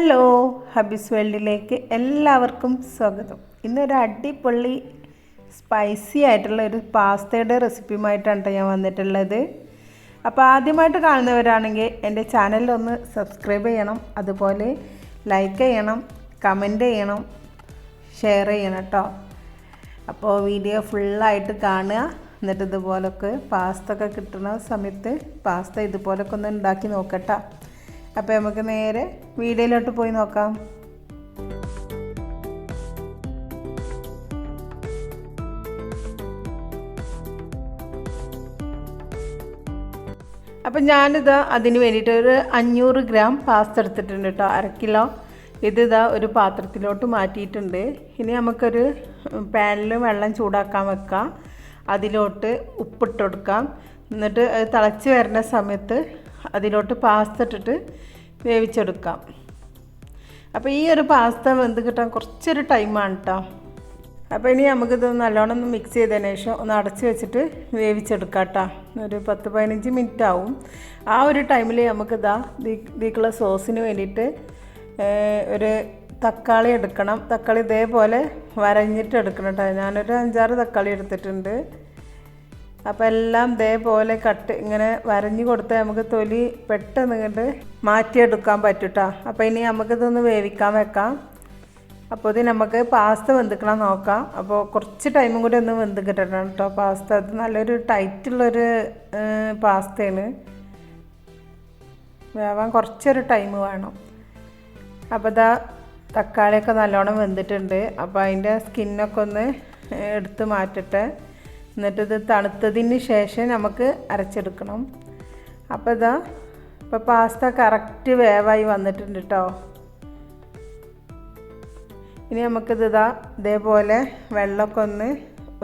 Hello ഹബീസ് വേൾഡിലേക്ക് എല്ലാവർക്കും സ്വാഗതം. ഇന്നൊരു അടിപൊളി സ്പൈസി ആയിട്ടുള്ള ഒരു പാസ്തയുടെ റെസിപ്പിയുമായിട്ടാണ് ഞാൻ വന്നിട്ടുള്ളത്. അപ്പോൾ ആദ്യമായിട്ട് കാണുന്നവരാണെങ്കിൽ എന്റെ ചാനലൊന്ന് സബ്സ്ക്രൈബ് ചെയ്യണം അതുപോലെ ലൈക്ക് ചെയ്യണം കമന്റ് ചെയ്യണം ഷെയർ ചെയ്യണം കേട്ടോ അപ്പോൾ വീഡിയോ ഫുള്ളായിട്ട് കാണുക. എന്നിട്ട് ഇതുപോലൊക്കെ പാസ്ത ഒക്കെ കിട്ടുന്ന സമയത്ത് പാസ്ത ഇതുപോലൊക്കെ ഒന്ന് ഉണ്ടാക്കി നോക്കട്ടോ. അപ്പോൾ നമുക്ക് നേരെ വീഡിയോയിലോട്ട് പോയി നോക്കാം. അപ്പം ഞാനിത് അതിന് വേണ്ടിയിട്ട് ഒരു അഞ്ഞൂറ് ഗ്രാം പാസ്ത എടുത്തിട്ടുണ്ട് കേട്ടോ അര കിലോ. ഇത് ഇതാ ഒരു പാത്രത്തിലോട്ട് മാറ്റിയിട്ടുണ്ട്. ഇനി നമുക്കൊരു പാനിൽ വെള്ളം ചൂടാക്കാൻ വെക്കാം. അതിലോട്ട് ഉപ്പിട്ട് കൊടുക്കാം. എന്നിട്ട് തിളച്ച് വരുന്ന സമയത്ത് അതിലോട്ട് പാസ്ത ഇട്ടിട്ട് വേവിച്ചെടുക്കാം. അപ്പോൾ ഈ ഒരു പാസ്ത വെന്ത് കിട്ടാൻ കുറച്ചൊരു ടൈമാണ് കേട്ടോ അപ്പോൾ ഇനി നമുക്കിത് നല്ലോണം ഒന്ന് മിക്സ് ചെയ്തതിന് ശേഷം ഒന്ന് അടച്ച് വെച്ചിട്ട് വേവിച്ചെടുക്കാം കേട്ടോ ഒരു പത്ത് പതിനഞ്ച് മിനിറ്റ് ആവും. ആ ഒരു ടൈമിൽ നമുക്കിതാ ഇതിക്കുള്ള സോസിന് വേണ്ടിയിട്ട് ഒരു തക്കാളി എടുക്കണം. തക്കാളി ഇതേപോലെ വരഞ്ഞിട്ട് എടുക്കണം കേട്ടോ ഞാനൊരു അഞ്ചാറ് തക്കാളി എടുത്തിട്ടുണ്ട്. അപ്പോൾ എല്ലാം ഇതേപോലെ കട്ട് ഇങ്ങനെ വരഞ്ഞു കൊടുത്താൽ നമുക്ക് തൊലി പെട്ടെന്ന് ഇങ്ങോട്ട് മാറ്റിയെടുക്കാൻ പറ്റൂട്ടോ. അപ്പം അപ്പോൾ ഇനി നമുക്കിതൊന്ന് വേവിക്കാൻ വെക്കാം. അപ്പോൾ ഇത് നമുക്ക് പാസ്ത വെന്തിക്കണം നോക്കാം. അപ്പോൾ കുറച്ച് ടൈമും കൂടി ഒന്ന് വെന്ത് കേട്ടോ പാസ്ത അത് നല്ലൊരു ടൈറ്റുള്ളൊരു പാസ്തയാണ് വേവാൻ കുറച്ചൊരു ടൈം വേണം. അപ്പോൾ ഇതാ തക്കാളിയൊക്കെ നല്ലോണം വെന്തിട്ടുണ്ട്. അപ്പോൾ അതിന്റെ സ്കിന്നൊക്കെ ഒന്ന് എടുത്ത് മാറ്റട്ടെ. എന്നിട്ട് ഇത് തണുത്തതിന് ശേഷം നമുക്ക് അരച്ചെടുക്കണം. അപ്പോൾ ഇതാ ഇപ്പോൾ പാസ്ത കറക്റ്റ് വേവായി വന്നിട്ടുണ്ട് കേട്ടോ. ഇനി നമുക്കിത് ഇതാ ഇതേപോലെ വെള്ളമൊക്കെ ഒന്ന്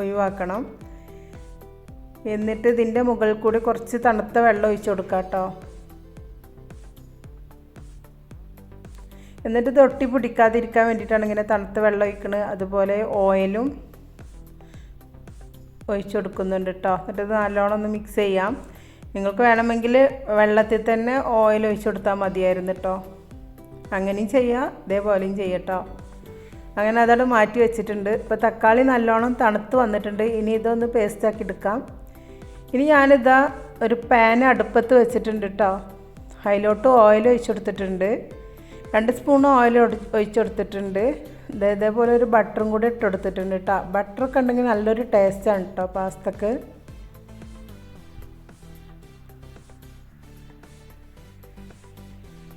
ഒഴിവാക്കണം. എന്നിട്ട് ഇതിന്റെ മുകളിൽ കൂടി കുറച്ച് തണുത്ത വെള്ളം ഒഴിച്ചു കൊടുക്കാം കേട്ടോ. എന്നിട്ട് തൊട്ടി പിടിക്കാതിരിക്കാൻ വേണ്ടിയിട്ടാണ് ഇങ്ങനെ തണുത്ത വെള്ളം ഒഴിക്കുന്നത് അതുപോലെ ഓയിലും ഒഴിച്ചു കൊടുക്കുന്നുണ്ട് കേട്ടോ എന്നിട്ട് നല്ലോണം ഒന്ന് മിക്സ് ചെയ്യാം. നിങ്ങൾക്ക് വേണമെങ്കിൽ വെള്ളത്തിൽ തന്നെ ഓയിൽ ഒഴിച്ചു കൊടുത്താൽ മതിയായിരുന്നു കേട്ടോ അങ്ങനെയും ചെയ്യാം ഇതേപോലെയും ചെയ്യട്ടോ അങ്ങനെ അതോട് മാറ്റി വെച്ചിട്ടുണ്ട്. ഇപ്പോൾ തക്കാളി നല്ലോണം തണുത്ത് വന്നിട്ടുണ്ട്. ഇനി ഇതൊന്ന് പേസ്റ്റാക്കി എടുക്കാം. ഇനി ഞാനിതാ ഒരു പാൻ അടുപ്പത്ത് വെച്ചിട്ടുണ്ട് കേട്ടോ അതിലോട്ട് ഓയിൽ ഒഴിച്ചു കൊടുത്തിട്ടുണ്ട് രണ്ട് സ്പൂൺ ഓയിൽ ഒഴിച്ചു കൊടുത്തിട്ടുണ്ട് ഇതേപോലെ ഒരു ബട്ടറും കൂടി ഇട്ട് കൊടുത്തിട്ടുണ്ട് കേട്ടോ. ബട്ടറൊക്കെ ഉണ്ടെങ്കിൽ നല്ലൊരു ടേസ്റ്റാണ് കേട്ടോ പാസ്തക്ക്.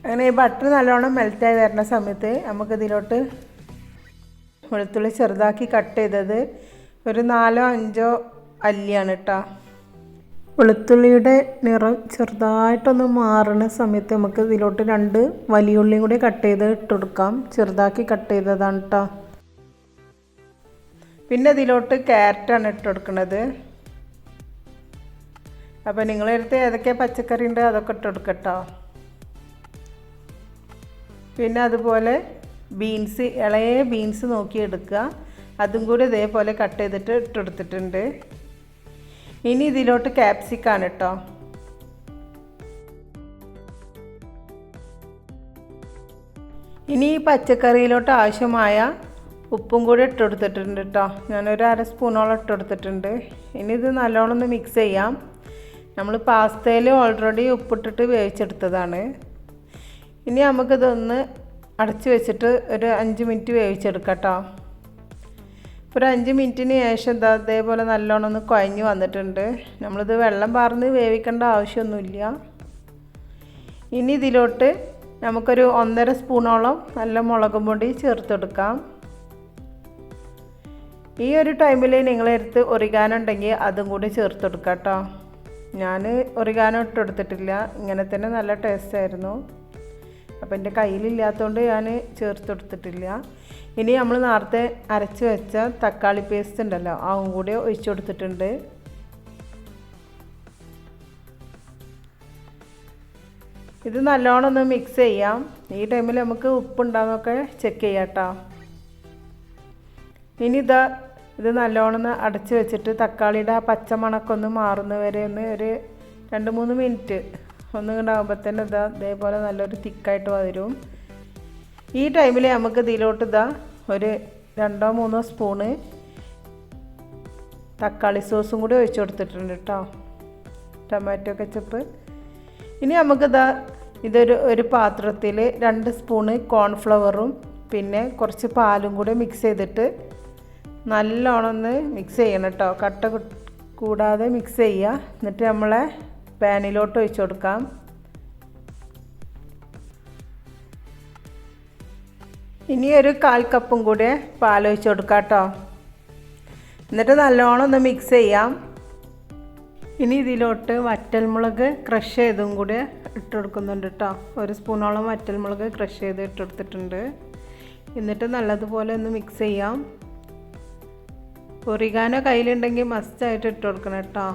അങ്ങനെ ഈ ബട്ടർ നല്ലോണം മെൽറ്റായി വരുന്ന സമയത്ത് നമുക്ക് ഇതിലോട്ട് വെളുത്തുള്ളി ചെറുതാക്കി കട്ട് ചെയ്തത് ഒരു നാലോ അഞ്ചോ അല്ലിയാണ് കേട്ടോ വെളുത്തുള്ളിയുടെ നിറം ചെറുതായിട്ടൊന്ന് മാറുന്ന സമയത്ത് നമുക്ക് ഇതിലോട്ട് രണ്ട് വലിയ ഉള്ളിയും കൂടി കട്ട് ചെയ്ത് ഇട്ട് കൊടുക്കാം ചെറുതാക്കി കട്ട് ചെയ്തതാണ് കേട്ടോ പിന്നെ ഇതിലോട്ട് ക്യാരറ്റാണ് ഇട്ട് കൊടുക്കുന്നത് അപ്പോൾ നിങ്ങളെടുത്ത് ഏതൊക്കെ പച്ചക്കറി ഉണ്ട് അതൊക്കെ ഇട്ട് കൊടുക്കട്ടോ പിന്നെ അതുപോലെ ബീൻസ് ഇളയ ബീൻസ് നോക്കി എടുക്കുക അതും കൂടി ഇതേപോലെ കട്ട് ചെയ്തിട്ട് ഇട്ടെടുത്തിട്ടുണ്ട്. ഇനി ഇതിലോട്ട് ക്യാപ്സിക്കാണ് കേട്ടോ ഇനി ഈ പച്ചക്കറിയിലോട്ട് ആവശ്യമായ ഉപ്പും കൂടി ഇട്ടെടുത്തിട്ടുണ്ട് കേട്ടോ ഞാനൊരു അര സ്പൂണോളം ഇട്ടെടുത്തിട്ടുണ്ട്. ഇനി ഇത് നല്ലോണം ഒന്ന് മിക്സ് ചെയ്യാം. നമ്മൾ പാസ്തയിൽ ഓൾറെഡി ഉപ്പിട്ടിട്ട് വേവിച്ചെടുത്തതാണ്. ഇനി നമുക്കിതൊന്ന് അടച്ച് വെച്ചിട്ട് ഒരു അഞ്ച് മിനിറ്റ് വേവിച്ചെടുക്കാം കേട്ടോ ഒരു അഞ്ച് മിനിറ്റിന് ശേഷം എന്താ അതേപോലെ നല്ലോണം ഒന്ന് കുഴഞ്ഞ് വന്നിട്ടുണ്ട്. നമ്മളിത് വെള്ളം പാർന്ന് വേവിക്കേണ്ട ആവശ്യമൊന്നുമില്ല. ഇനി ഇതിലോട്ട് നമുക്കൊരു ഒന്നര സ്പൂണോളം നല്ല മുളകും പൊടി ചേർത്തെടുക്കാം. ഈ ഒരു ടൈമിൽ നിങ്ങളെടുത്ത് ഉണ്ടെങ്കിൽ അതും കൂടി ചേർത്തെടുക്കാം കേട്ടോ. ഞാൻ ഒറിഗാനോ ഇട്ടെടുത്തിട്ടില്ല ഇങ്ങനെ തന്നെ നല്ല ടേസ്റ്റ് ആയിരുന്നു. അപ്പോൾ എന്റെ കയ്യിലില്ലാത്തതുകൊണ്ട് ഞാൻ ചേർത്തെടുത്തിട്ടില്ല ഇനി നമ്മൾ നേരത്തെ അരച്ച് വെച്ച തക്കാളി പേസ്റ്റ് ഉണ്ടല്ലോ അതും കൂടി ഒഴിച്ചു കൊടുത്തിട്ടുണ്ട്. ഇത് നല്ലോണം ഒന്ന് മിക്സ് ചെയ്യാം. ഈ ടൈമിൽ നമുക്ക് ഉപ്പുണ്ടാകുന്നൊക്കെ ചെക്ക് ചെയ്യാം കേട്ടോ ഇനി ഇതാ ഇത് നല്ലോണം ഒന്ന് അടച്ച് വെച്ചിട്ട് തക്കാളിയുടെ ആ പച്ചമണക്കൊന്ന് മാറുന്ന വരെ ഒന്ന് ഒരു രണ്ട് മൂന്ന് മിനിറ്റ് ഒന്ന് ഇങ്ങോട്ടാകുമ്പോൾ തന്നെ ഇതാ ഇതേപോലെ നല്ലൊരു തിക്കായിട്ട് വരും. ഈ ടൈമിൽ നമുക്ക് ഇതിലോട്ട് ഇതാ ഒരു രണ്ടോ മൂന്നോ സ്പൂണ് തക്കാളി സോസും കൂടി ഒഴിച്ചു കൊടുത്തിട്ടുണ്ട് കേട്ടോ ടൊമാറ്റോ കെച്ചപ്പ്. ഇനി നമുക്ക് നമുക്കിതാ ഇതൊരു ഒരു പാത്രത്തിൽ രണ്ട് സ്പൂണ് കോൺഫ്ലവറും പിന്നെ കുറച്ച് പാലും കൂടി മിക്സ് ചെയ്തിട്ട് നല്ലോണം ഒന്ന് മിക്സ് ചെയ്യണം കേട്ടോ കട്ട കൂടാതെ മിക്സ് ചെയ്യുക. എന്നിട്ട് നമ്മളെ പാനിലോട്ട് ഒഴിച്ചു കൊടുക്കാം. ഇനി ഒരു കാൽ കപ്പും കൂടി പാലൊഴിച്ച് കൊടുക്കാം കേട്ടോ. എന്നിട്ട് നല്ലോണം ഒന്ന് മിക്സ് ചെയ്യാം. ഇനി ഇതിലോട്ട് വറ്റൽമുളക് ക്രഷ് ചെയ്തും കൂടി ഇട്ട് കൊടുക്കുന്നുണ്ട് കേട്ടോ. ഒരു സ്പൂണോളം വറ്റൽമുളക് ക്രഷ് ചെയ്ത് ഇട്ട് കൊടുത്തിട്ടുണ്ട്. എന്നിട്ട് നല്ലതുപോലെ ഒന്ന് മിക്സ് ചെയ്യാം. ഒറിഗാനോ കയ്യിലുണ്ടെങ്കിൽ മസ്റ്റായിട്ട് ഇട്ട് കൊടുക്കണം കേട്ടോ.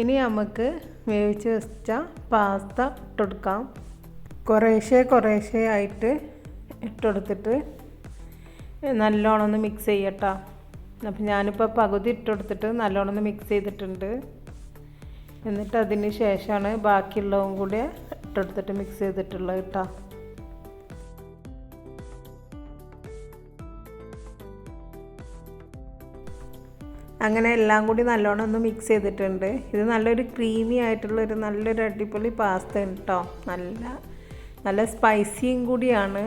ഇനി നമുക്ക് വേവിച്ച് വെച്ച പാസ്ത ഇട്ടെടുക്കാം. കുറേശ്ശെ കുറേശ്ശെ ആയിട്ട് ഇട്ടെടുത്തിട്ട് നല്ലോണം ഒന്ന് മിക്സ് ചെയ്യട്ടോ. അപ്പം ഞാനിപ്പോൾ പകുതി ഇട്ടെടുത്തിട്ട് നല്ലോണം ഒന്ന് മിക്സ് ചെയ്തിട്ടുണ്ട്. എന്നിട്ട് അതിന് ശേഷമാണ് ബാക്കിയുള്ളതും കൂടി ഇട്ടെടുത്തിട്ട് മിക്സ് ചെയ്തിട്ടുള്ളത് കേട്ടോ അങ്ങനെ എല്ലാം കൂടി നല്ലോണം ഒന്ന് മിക്സ് ചെയ്തിട്ടുണ്ട്. ഇത് നല്ലൊരു ക്രീമി ആയിട്ടുള്ളൊരു നല്ലൊരു അടിപൊളി പാസ്ത ഉണ്ട് കേട്ടോ നല്ല നല്ല സ്പൈസിയും കൂടിയാണ്.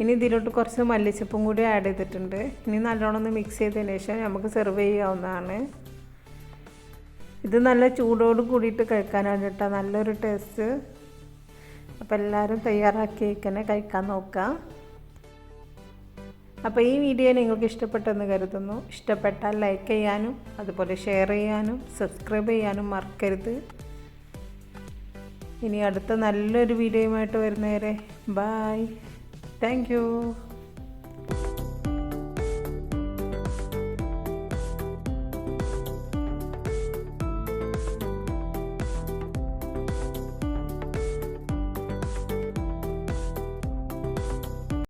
ഇനി ഇതിലോട്ട് കുറച്ച് മല്ലിച്ചപ്പും കൂടി ആഡ് ചെയ്തിട്ടുണ്ട്. ഇനി നല്ലോണം ഒന്ന് മിക്സ് ചെയ്തതിന് ശേഷം നമുക്ക് സെർവ് ചെയ്യാവുന്നതാണ്. ഇത് നല്ല ചൂടോട് കൂടിയിട്ട് കഴിക്കാനാണ് കേട്ടോ നല്ലൊരു ടേസ്റ്റ് അപ്പോൾ എല്ലാവരും തയ്യാറാക്കി കഴിക്കാൻ നോക്കുക അപ്പോൾ ഈ വീഡിയോ നിങ്ങൾക്ക് ഇഷ്ടപ്പെട്ടെന്ന് കരുതുന്നു. ഇഷ്ടപ്പെട്ടാൽ ലൈക്ക് ചെയ്യാനും അതുപോലെ ഷെയർ ചെയ്യാനും സബ്സ്ക്രൈബ് ചെയ്യാനും മറക്കരുത്. ഇനി അടുത്ത നല്ലൊരു വീഡിയോയുമായിട്ട് വരുന്നവരെ ബായ് താങ്ക്